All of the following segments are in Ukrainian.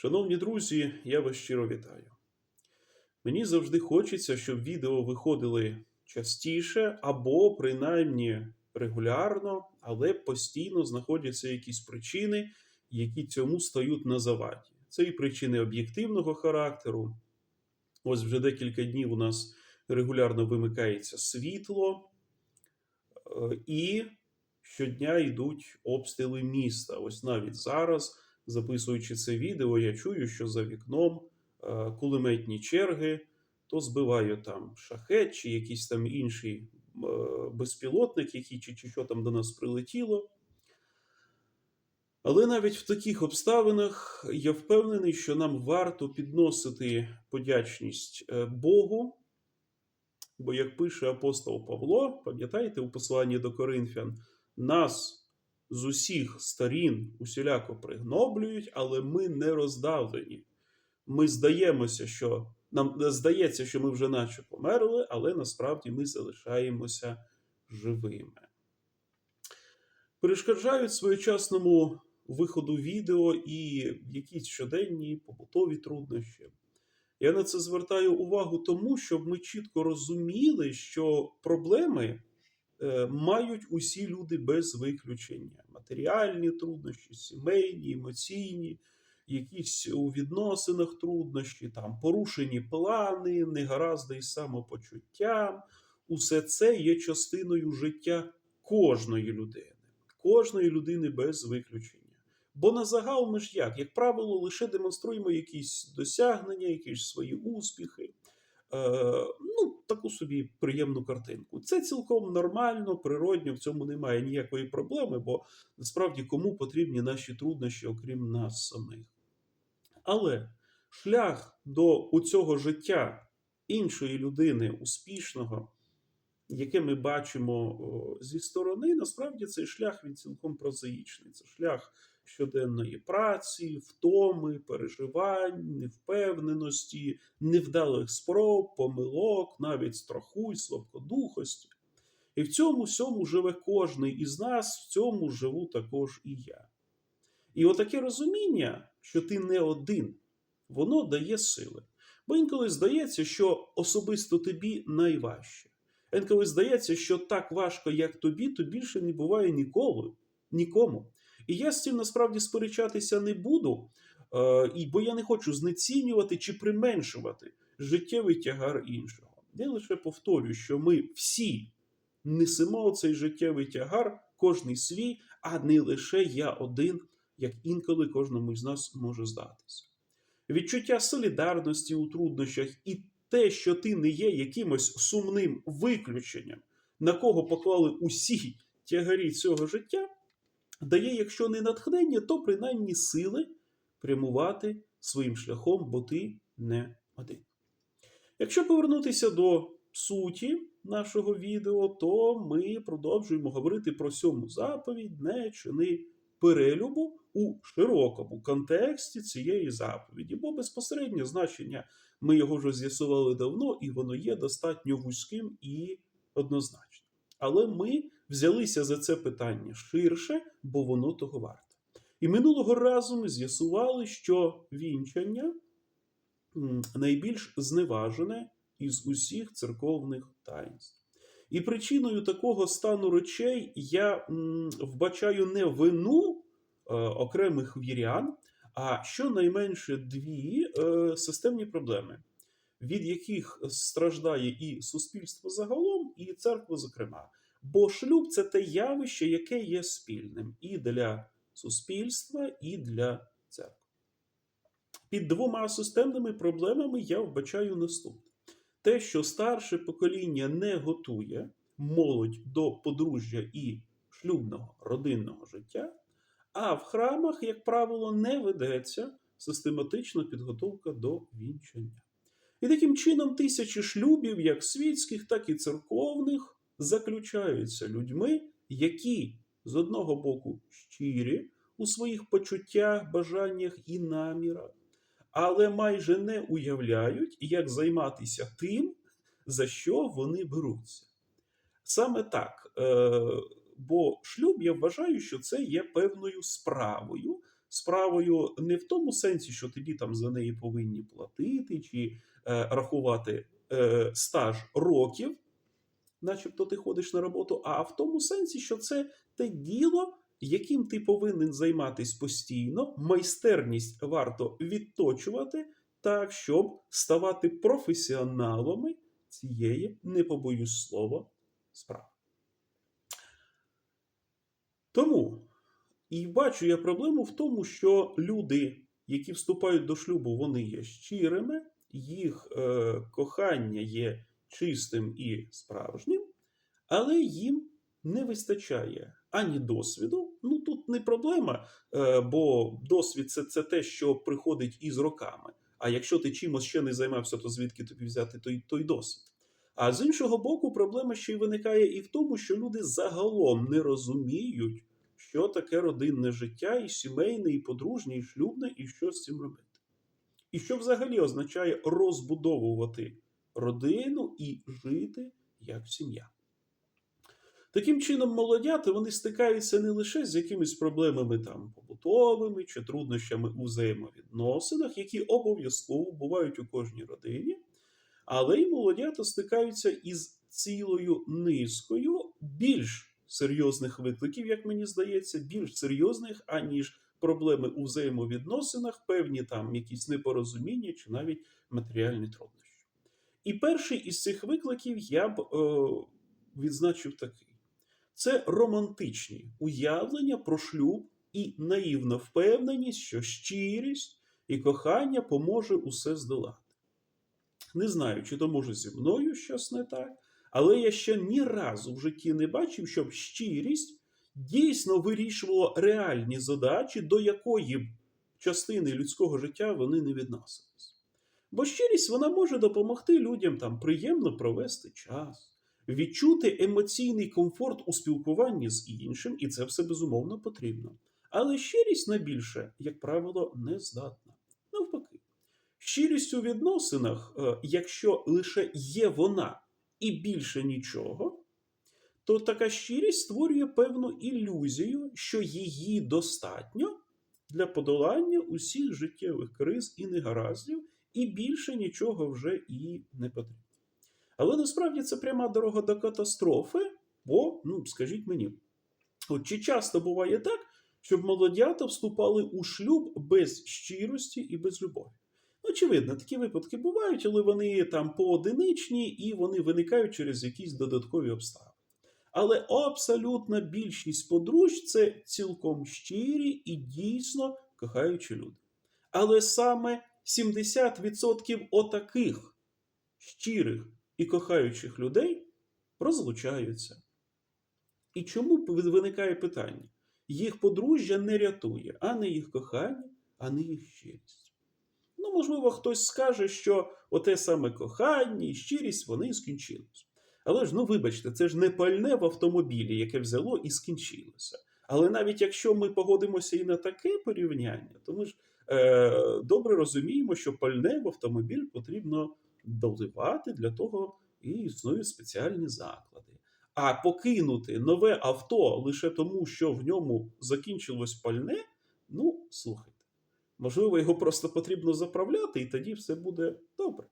Шановні друзі, я вас щиро вітаю. Мені завжди хочеться, щоб відео виходили частіше або принаймні регулярно, але постійно знаходяться якісь причини, які цьому стають на заваді. Це і причини об'єктивного характеру. Ось вже декілька днів у нас регулярно вимикається світло, е, і щодня йдуть обстріли міста. Ось навіть зараз, записуючи це відео, я чую, що за вікном е, кулеметні черги, то збивають там шахет чи якийсь там інший е, безпілотник, який чи, чи що там до нас прилетіло. Але навіть в таких обставинах я впевнений, що нам варто підносити подячність е, Богу. Бо, як пише апостол Павло, пам'ятаєте у посланні до Коринфян, нас з усіх сторін усіляко пригноблюють, але ми не роздавлені. Ми здаємося, що нам здається, що ми вже наче померли, але насправді ми залишаємося живими. Перешкоджають своєчасному виходу відео і якісь щоденні побутові труднощі. Я на це звертаю увагу тому, щоб ми чітко розуміли, що проблеми мають усі люди без виключення: матеріальні труднощі, сімейні, емоційні, якісь у відносинах труднощі, там порушені плани, негаразди із самопочуттям. Усе це є частиною життя кожної людини, кожної людини без виключення. Бо на загал ми ж як, як правило, лише демонструємо якісь досягнення, якісь свої успіхи, е, ну, таку собі приємну картинку. Це цілком нормально, природньо, в цьому немає ніякої проблеми, бо насправді кому потрібні наші труднощі, окрім нас самих. Але шлях до цього життя іншої людини, успішного, яке ми бачимо зі сторони, насправді цей шлях він цілком прозаїчний. Це шлях щоденної праці, втоми, переживань, невпевненості, невдалих спроб, помилок, навіть страху і слабкодухості. І в цьому всьому живе кожний із нас, в цьому живу також і я. І отаке розуміння, що ти не один, воно дає сили. Бо інколи здається, що особисто тобі найважче. Інколи здається, що так важко, як тобі, то більше не буває ніколи, нікому. І я з цим насправді сперечатися не буду, е, бо я не хочу знецінювати чи применшувати життєвий тягар іншого. Я лише повторюю, що ми всі несемо цей життєвий тягар, кожний свій, а не лише я один, як інколи кожному з нас може здатися. Відчуття солідарності у труднощах і те, що ти не є якимось сумним виключенням, на кого поклали усі тягарі цього життя, дає, якщо не натхнення, то принаймні сили прямувати своїм шляхом, бо ти не один. Якщо повернутися до суті нашого відео, то ми продовжуємо говорити про сьому заповідь, не чини перелюбу у широкому контексті цієї заповіді, бо безпосереднє значення ми його вже з'ясували давно, і воно є достатньо вузьким і однозначним. Але ми взялися за це питання ширше, бо воно того варте. І минулого разу ми з'ясували, що вінчання найбільш зневажене із усіх церковних таїнств. І причиною такого стану речей я вбачаю не вину е, окремих вірян, а щонайменше дві е, системні проблеми, від яких страждає і суспільство загалом, і церква, зокрема. Бо шлюб це те явище, яке є спільним і для суспільства, і для церкви. Під двома системними проблемами я вбачаю наступне: те, що старше покоління не готує молодь до подружжя і шлюбного родинного життя, а в храмах, як правило, не ведеться систематична підготовка до вінчання. І таким чином тисячі шлюбів, як світських, так і церковних заключаються людьми, які з одного боку щирі у своїх почуттях, бажаннях і намірах, але майже не уявляють, як займатися тим, за що вони беруться. Саме так, е, бо шлюб я вважаю, що це є певною справою, справою не в тому сенсі, що тобі там за неї повинні платити чи е, рахувати е, стаж років, начебто ти ходиш на роботу, а в тому сенсі, що це те діло, яким ти повинен займатися постійно, майстерність варто відточувати так, щоб ставати професіоналами цієї, не побоюсь слова, справи. Тому і бачу я проблему в тому, що люди, які вступають до шлюбу, вони є щирими, їх е, кохання є чистим і справжнім, але їм не вистачає ані досвіду. Ну тут не проблема, е, бо досвід це, це те, що приходить із роками. А якщо ти чимось ще не займався, то звідки тобі взяти той, той досвід? А з іншого боку, проблема ще й виникає і в тому, що люди загалом не розуміють, що таке родинне життя, і сімейне, і подружнє, і шлюбне, і що з цим робити. І що взагалі означає розбудовувати родину і жити як сім'я. Таким чином, молодята вони стикаються не лише з якимись проблемами там побутовими чи труднощами у взаємовідносинах, які обов'язково бувають у кожній родині, але й молодята стикаються із цілою низкою більш серйозних викликів, як мені здається, більш серйозних, аніж проблеми у взаємовідносинах, певні там якісь непорозуміння чи навіть матеріальні труднощі. І перший із цих викликів я б е, відзначив такий: це романтичні уявлення про шлюб і наївна впевненість, що щирість і кохання поможе усе здолати. Не знаю, чи то може зі мною щось не так, але я ще ні разу в житті не бачив, щоб щирість дійсно вирішувала реальні задачі, до якої б частини людського життя вони не відносились. Бо щирість вона може допомогти людям там приємно провести час, відчути емоційний комфорт у спілкуванні з іншим, і це все безумовно потрібно. Але щирість на більше, як правило, не здатна. Навпаки, щирість у відносинах, е, якщо лише є вона і більше нічого, то така щирість створює певну ілюзію, що її достатньо для подолання усіх життєвих криз і негараздів, і більше нічого вже і не потрібно. Але насправді це пряма дорога до катастрофи, бо, ну, скажіть мені, от чи часто буває так, щоб молодята вступали у шлюб без щирості і без любові? Очевидно, такі випадки бувають, але вони там поодиничні і вони виникають через якісь додаткові обставини. Але абсолютна більшість подружжя це цілком щирі і дійсно кохаючі люди. Але саме 70% отаких щирих і кохаючих людей розлучаються. І чому виникає питання? Їх подружжя не рятує ані їх кохання, ані їх щирість. Ну, можливо, хтось скаже, що оте саме кохання і щирість вони скінчились. Але ж, ну вибачте, це ж не пальне в автомобілі, яке взяло і скінчилося. Але навіть якщо ми погодимося і на таке порівняння, то ми ж добре розуміємо, що пальне в автомобіль потрібно доливати для того і існують спеціальні заклади. А покинути нове авто лише тому, що в ньому закінчилось пальне, ну, слухайте, можливо, його просто потрібно заправляти, і тоді все буде добре.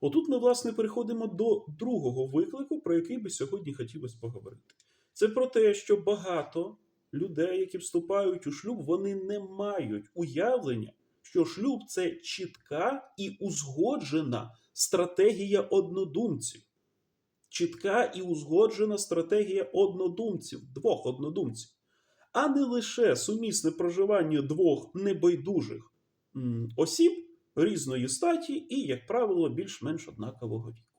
Отут ми, власне, переходимо до другого виклику, про який би сьогодні хотілося поговорити. Це про те, що багато людей, які вступають у шлюб, вони не мають уявлення, що шлюб це чітка і узгоджена стратегія однодумців. Чітка і узгоджена стратегія однодумців, двох однодумців, а не лише сумісне проживання двох небайдужих осіб різної статі і, як правило, більш-менш однакового віку.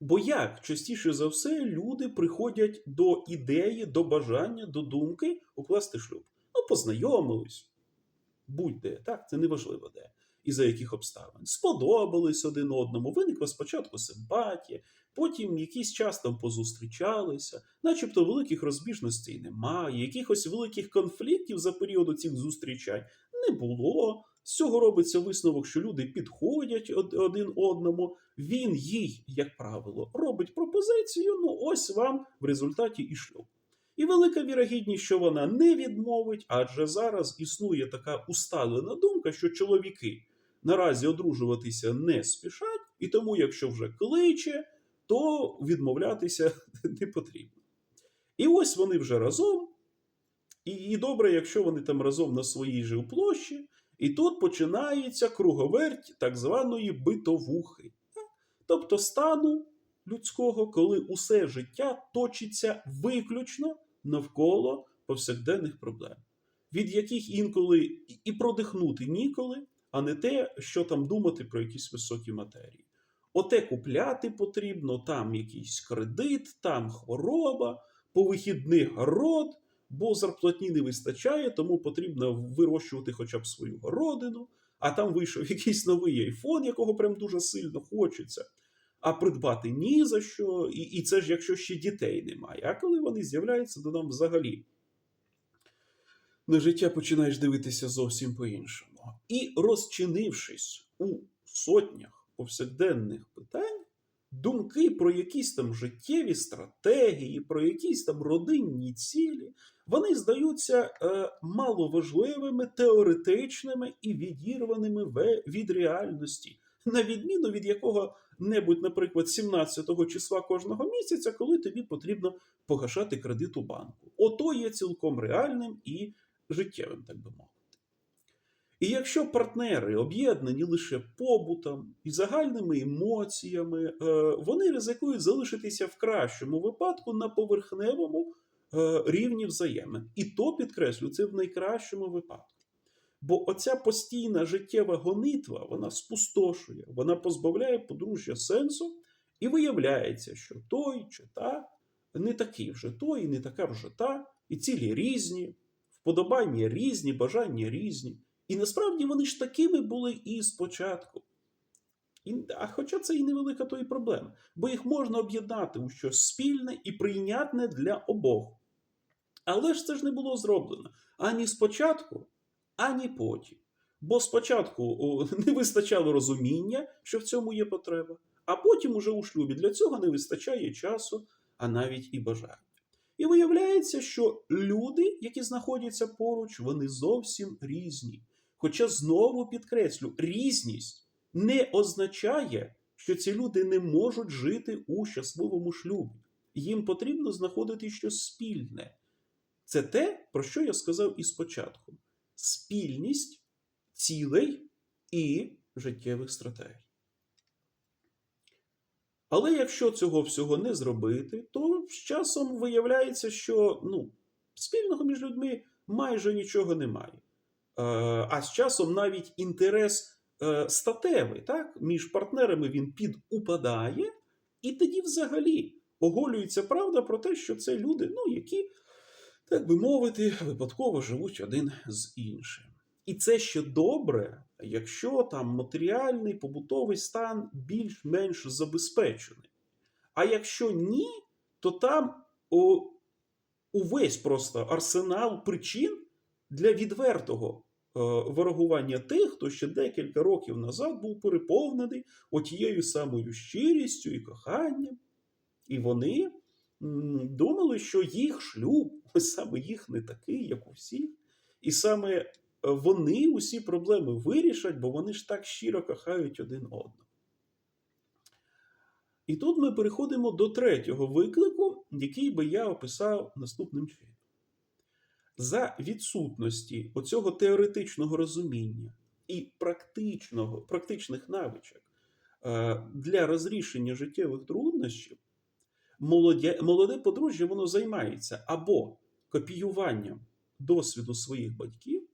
Бо як частіше за все люди приходять до ідеї, до бажання, до думки укласти шлюб. Ну, познайомились, будь-де, так, це неважливо де. І за яких обставин. Сподобались один одному, виникла спочатку симпатія, потім якийсь час там позустрічалися, начебто великих розбіжностей немає, якихось великих конфліктів за період цих зустрічань не було. З цього робиться висновок, що люди підходять один одному. Він їй, як правило, робить пропозицію. Ну, ось вам в результаті і шлюб. І велика вірогідність, що вона не відмовить, адже зараз існує така усталена думка, що чоловіки наразі одружуватися не спішать, і тому, якщо вже кличе, то відмовлятися не потрібно. І ось вони вже разом. І, добре, якщо вони там разом на своїй же площі, і тут починається круговерть так званої битовухи, тобто стану людського, коли усе життя точиться виключно навколо повсякденних проблем, від яких інколи і- продихнути ніколи, а не те, що там думати про якісь високі матерії. Оте купляти потрібно, там якийсь кредит, там хвороба, по вихідних город, бо зарплатні не вистачає, тому потрібно вирощувати хоча б свою городину, а там вийшов якийсь новий айфон, якого прям дуже сильно хочеться. А придбати ні за що, і, і це ж якщо ще дітей немає. А коли вони з'являються, то нам взагалі на життя починаєш дивитися зовсім по-іншому. І розчинившись у сотнях повсякденних питань, думки про якісь там життєві стратегії, про якісь там родинні цілі, вони здаються е, маловажливими, теоретичними і відірваними ве- від реальності, на відміну від якого-небудь, наприклад, 17-го числа кожного місяця, коли тобі потрібно погашати кредит у банку. Ото є цілком реальним і життєвим, так би мовити. І якщо партнери об'єднані лише побутом і загальними емоціями, е, вони ризикують залишитися в кращому випадку на поверхневому рівні взаємин. І то підкреслю, це в найкращому випадку. Бо оця постійна життєва гонитва вона спустошує, вона позбавляє подружжя сенсу, і виявляється, що той чи та не такий вже той, і не така вже та, і цілі різні, вподобання різні, бажання різні. І насправді вони ж такими були і спочатку. І, а хоча це і невелика то і проблема, бо їх можна об'єднати у щось спільне і прийнятне для обох. Але ж це ж не було зроблено ані спочатку, ані потім. Бо спочатку не вистачало розуміння, що в цьому є потреба, а потім уже у шлюбі для цього не вистачає часу, а навіть і бажання. І виявляється, що люди, які знаходяться поруч, вони зовсім різні. Хоча знову підкреслю, різність не означає, що ці люди не можуть жити у щасливому шлюбі. Їм потрібно знаходити щось спільне. Це те, про що я сказав і спочатку: спільність цілей і життєвих стратегій. Але якщо цього всього не зробити, то з часом виявляється, що ну, спільного між людьми майже нічого немає. Е, А з часом навіть інтерес е, статевий так, між партнерами він підупадає, і тоді взагалі оголюється правда про те, що це люди, ну, які, так би мовити, випадково живуть один з іншим. І це ще добре, якщо там матеріальний побутовий стан більш-менш забезпечений. А якщо ні, то там о, увесь просто арсенал причин для відвертого е, ворогування тих, хто ще декілька років назад був переповнений отією самою щирістю і коханням. І вони думали, що їх шлюб, саме їх не такий, як у всіх. І саме е, вони усі проблеми вирішать, бо вони ж так щиро кохають один одного. І тут ми переходимо до третього виклику, який би я описав наступним чином. За відсутності оцього теоретичного розуміння і практичного, практичних навичок е, для розрішення життєвих труднощів, молоде, молоде подружжя воно займається або копіюванням досвіду своїх батьків,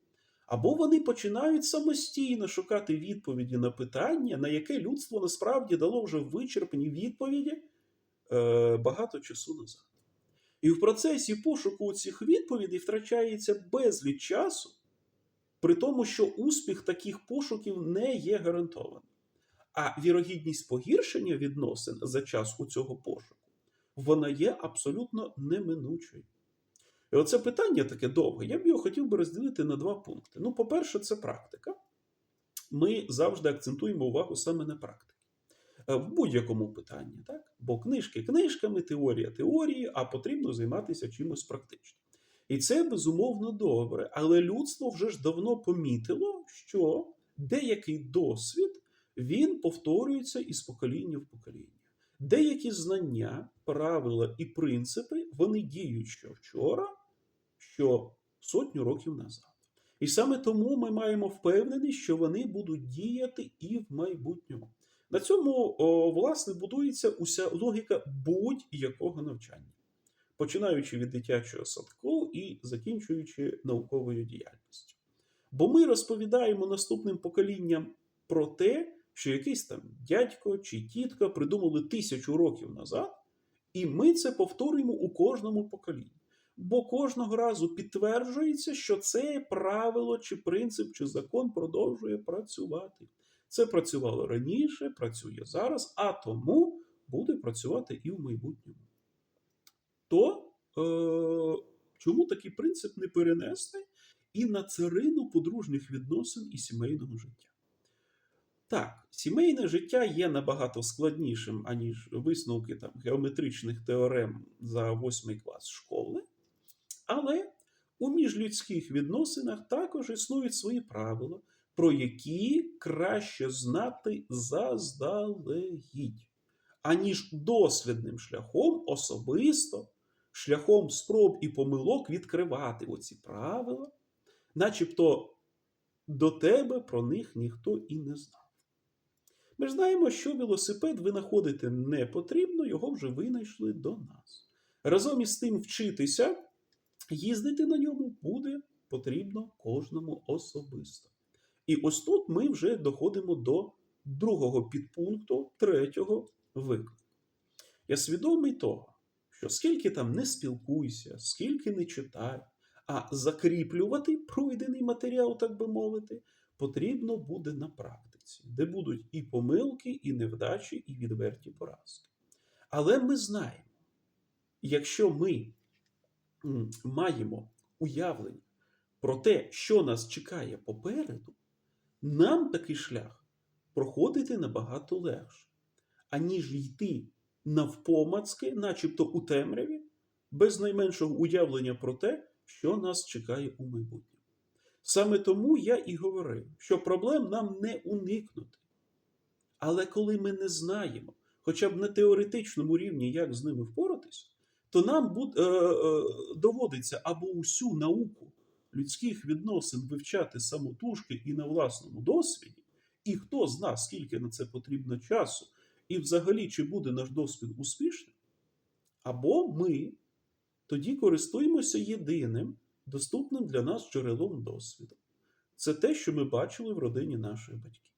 або вони починають самостійно шукати відповіді на питання, на яке людство насправді дало вже вичерпні відповіді е, багато часу назад. І в процесі пошуку цих відповідей втрачається безліч часу, при тому, що успіх таких пошуків не є гарантованим. А вірогідність погіршення відносин за час у цього пошуку вона є абсолютно неминучою. І оце питання таке довге. Я б його хотів би розділити на два пункти. Ну, по-перше, це практика. Ми завжди акцентуємо увагу саме на практиці. Е, В будь-якому питанні, так? Бо книжки книжками, теорія теорії, а потрібно займатися чимось практичним. І це безумовно добре. Але людство вже ж давно помітило, що деякий досвід він повторюється із покоління в покоління. Деякі знання, правила і принципи вони діють що вчора, що сотню років назад. І саме тому ми маємо впевненість, що вони будуть діяти і в майбутньому. На цьому, о, власне, будується уся логіка будь-якого навчання, починаючи від дитячого садку і закінчуючи науковою діяльністю. Бо ми розповідаємо наступним поколінням про те, що якийсь там дядько чи тітка придумали тисячу років назад, і ми це повторюємо у кожному поколінні. Бо кожного разу підтверджується, що це правило, чи принцип, чи закон продовжує працювати. Це працювало раніше, працює зараз, а тому буде працювати і в майбутньому. То е, чому такий принцип не перенести і на царину подружніх відносин і сімейного життя? Так, сімейне життя є набагато складнішим, аніж висновки там, геометричних теорем за восьмий клас школи, але у міжлюдських відносинах також існують свої правила, про які краще знати заздалегідь, аніж досвідним шляхом особисто, шляхом спроб і помилок відкривати оці правила, начебто до тебе про них ніхто і не знав. Ми ж знаємо, що велосипед винаходити не потрібно, його вже винайшли до нас. Разом із тим вчитися, їздити на ньому буде потрібно кожному особисто. І ось тут ми вже доходимо до другого підпункту третього виклику. Я свідомий того, що скільки там не спілкуйся, скільки не читай, а закріплювати пройдений матеріал, так би мовити, потрібно буде на практиці, де будуть і помилки, і невдачі, і відверті поразки. Але ми знаємо, якщо ми маємо уявлення про те, що нас чекає попереду, нам такий шлях проходити набагато легше, аніж йти навпомацки, начебто у темряві, без найменшого уявлення про те, що нас чекає у майбутньому. Саме тому я і говорив, що проблем нам не уникнути. Але коли ми не знаємо, хоча б на теоретичному рівні, як з ними впоратись, то нам буд, е, е, доводиться або усю науку людських відносин вивчати самотужки і на власному досвіді, і хто з нас, скільки на це потрібно часу, і взагалі чи буде наш досвід успішним, або ми тоді користуємося єдиним доступним для нас джерелом досвіду. Це те, що ми бачили в родині наших батьків.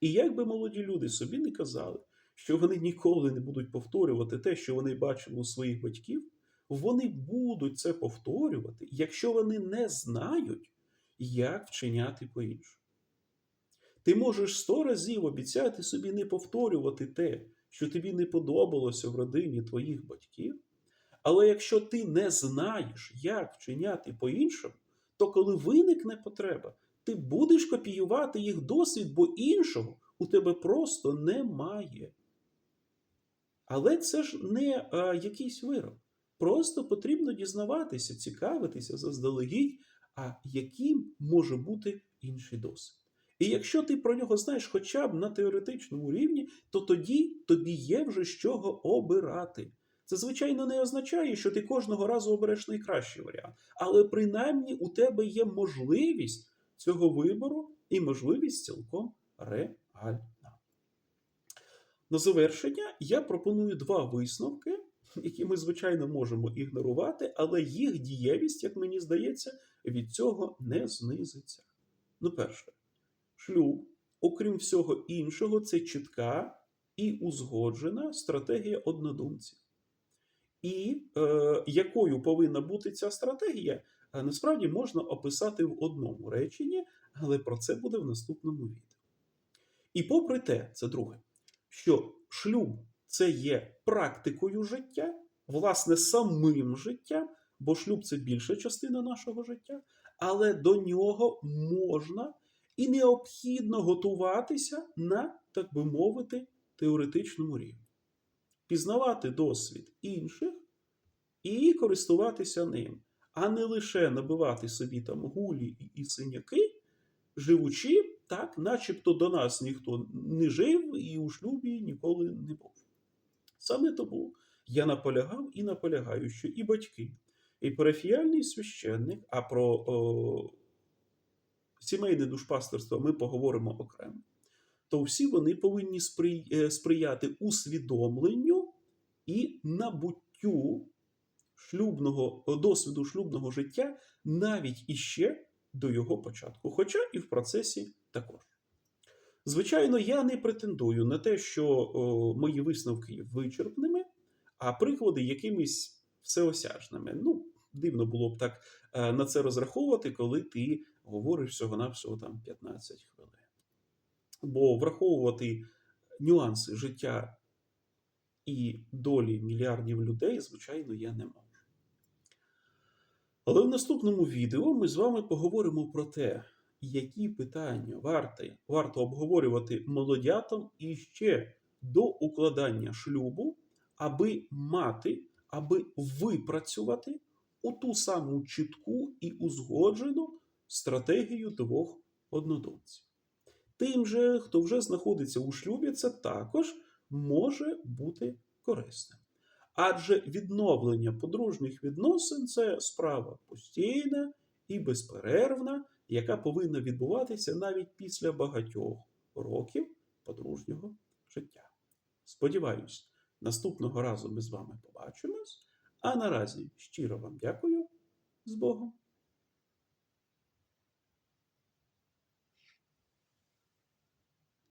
І як би молоді люди собі не казали, що вони ніколи не будуть повторювати те, що вони бачили у своїх батьків, вони будуть це повторювати, якщо вони не знають, як вчиняти по-іншому. Ти можеш сто разів обіцяти собі не повторювати те, що тобі не подобалося в родині твоїх батьків. Але якщо ти не знаєш, як вчиняти по-іншому, то коли виникне потреба, ти будеш копіювати їх досвід, бо іншого у тебе просто немає. Але це ж не а, якийсь вирок. Просто потрібно дізнаватися, цікавитися заздалегідь, а яким може бути інший досвід. І якщо ти про нього знаєш хоча б на теоретичному рівні, то тоді тобі є вже з чого обирати. Це, звичайно, не означає, що ти кожного разу обереш найкращий варіант, але принаймні у тебе є можливість цього вибору і можливість цілком реальна. На завершення я пропоную два висновки, які ми, звичайно, можемо ігнорувати, але їх дієвість, як мені здається, від цього не знизиться. Ну, перше, шлюб, окрім всього іншого, це чітка і узгоджена стратегія однодумців. І е, якою повинна бути ця стратегія, е, насправді можна описати в одному реченні, але про це буде в наступному відео. І попри те, це друге, що шлюб це є практикою життя, власне, самим життям, бо шлюб це більша частина нашого життя, але до нього можна і необхідно готуватися на, так би мовити, теоретичному рівні, пізнавати досвід інших і користуватися ним, а не лише набивати собі там гулі і- синяки, живучи так, начебто до нас ніхто не жив і у шлюбі ніколи не був. Саме тому я наполягав і наполягаю, що і батьки, і парафіяльний священник, а про о, сімейне душпастерство ми поговоримо окремо, то всі вони повинні е, сприяти усвідомленню і набуттю шлюбного досвіду шлюбного життя навіть іще до його початку, хоча і в процесі також. Звичайно, я не претендую на те, що о, мої висновки вичерпними, а приклади якимись всеосяжними. Ну, дивно було б так е, на це розраховувати, коли ти говориш всього-навсього там 15 хвилин. Бо враховувати нюанси життя і долі мільярдів людей, звичайно, я не можу. Але в наступному відео ми з вами поговоримо про те, які питання варти, варто обговорювати молодятам іще до укладання шлюбу, аби мати, аби випрацювати у ту саму чітку і узгоджену стратегію двох однодумців. Тим же, хто вже знаходиться у шлюбі, це також може бути корисним. Адже відновлення подружніх відносин це справа постійна і безперервна, яка повинна відбуватися навіть після багатьох років подружнього життя. Сподіваюсь, наступного разу ми з вами побачимось. А наразі щиро вам дякую з Богом.